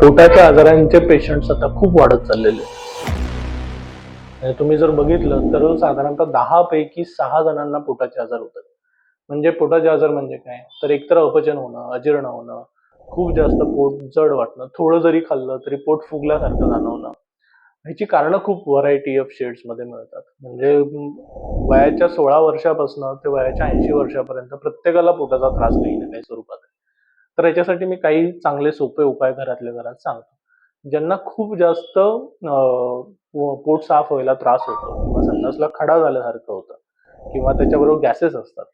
पोटाच्या आजारांचे पेशंट्स आता खूप वाढत चाललेले तुम्ही जर बघितलं तर साधारणतः दहा पैकी सहा जणांना पोटाचे आजार होतात. म्हणजे पोटाचे आजार म्हणजे काय? तर एकतर अपचन होणं अजीर्ण होणं खूप जास्त पोट जड वाटणं थोडं जरी खाल्लं तरी पोट फुगल्यासारखं जाणवणं. ह्याची कारणं खूप व्हरायटी ऑफ शेड्समध्ये मिळतात. म्हणजे वयाच्या सोळा वर्षापासून ते वयाच्या ऐंशी वर्षापर्यंत प्रत्येकाला पोटाचा त्रास काही ना काही स्वरूपात. तर याच्यासाठी मी काही चांगले सोपे उपाय घरातल्या घरात सांगतो. ज्यांना खूप जास्त पोट साफ व्हायला त्रास होतो किंवा संडासला खडा झाल्यासारखं होतं किंवा त्याच्याबरोबर गॅसेस असतात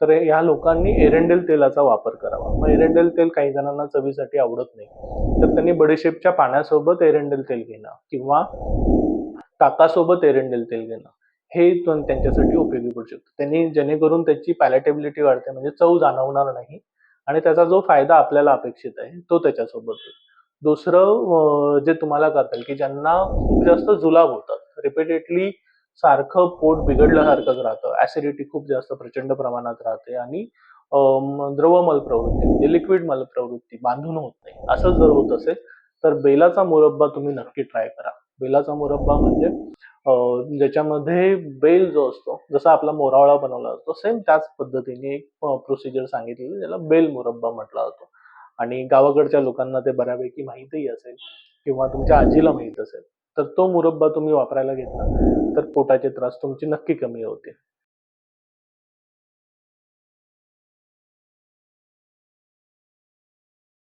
तर ह्या लोकांनी एरंडेल तेलाचा वापर करावा. मग एरंडेल तेल काही जणांना चवीसाठी आवडत नाही. तर त्यांनी बडीशेपच्या पाण्यासोबत एरंडेल तेल घेणं किंवा ताकासोबत एरंडेल तेल घेणं हे त्यांच्यासाठी उपयोगी पडू शकतं. त्यांनी जेणेकरून त्याची पॅलेटेबिलिटी वाढते. म्हणजे चव जाणवणार नाही. आणि त्याचा जो फायदा आपल्याला अपेक्षित आहे तो त्याच्यासोबत होईल. दुसरं जे तुम्हाला करता येईल की ज्यांना खूप जास्त जुलाब होतात रिपीटेडली सारखं पोट बिघडल्यासारखंच राहतं ऍसिडिटी खूप जास्त प्रचंड प्रमाणात राहते आणि द्रवमल प्रवृत्ती म्हणजे लिक्विड मल प्रवृत्ती बांधून होत नाही. असं जर होत असेल तर बेलाचा मुरब्बा तुम्ही नक्की ट्राय करा. बेलाचा मुरब्बा म्हणजे ज्याच्यामध्ये बेल जो असतो जसा आपला मोरावळा बनवला असतो सेम त्याच पद्धतीने एक प्रोसिजर सांगितलेली ज्याला बेल मुरब्बा म्हटला जातो. आणि गावाकडच्या लोकांना ते बऱ्यापैकी माहितही असेल किंवा तुमच्या आजीला माहीत असेल तर तो मुरब्बा तुम्ही वापरायला घेतला तर पोटाचे त्रास तुमचे नक्की कमी होतील.